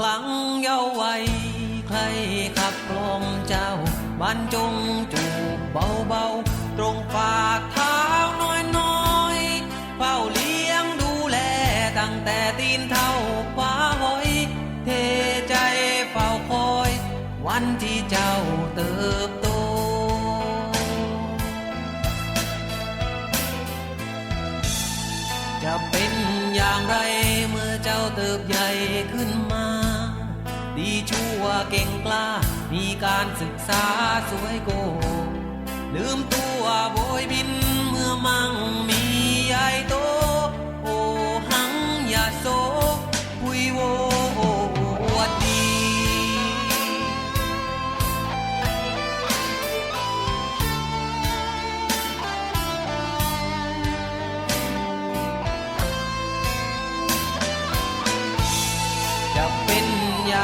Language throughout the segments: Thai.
พลังเยาวัยใครขับกล่อมเจ้าบรรจงจูบเบาๆ ตรงฝ่าเท้าน้อยๆเฝ้าเลี้ยงดูแลตั้งแต่ตีนเท่าขวาหอย เทใจเฝ้าคอย วันที่เจ้าเติบโตจะเป็นอย่างไรเมื่อเจ้าเติบใหญ่ขึ้นมา ดีชั่วเก่งกล้า มีการศึกษาสวยโก ลืมตัว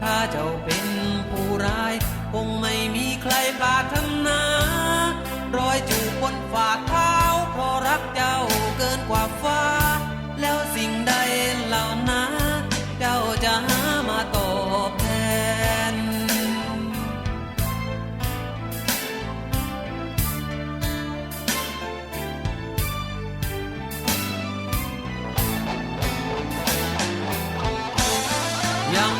ถ้าเจ้าเป็นผู้ร้าย คงไม่มีใครปราถนารอยจูบบนฝ่าเท้าเพราะรักเจ้าเกินกว่าฟ้า แล้วสิ่งใดเหล่านั้นเจ้าจะหามาตอบแทน ยัง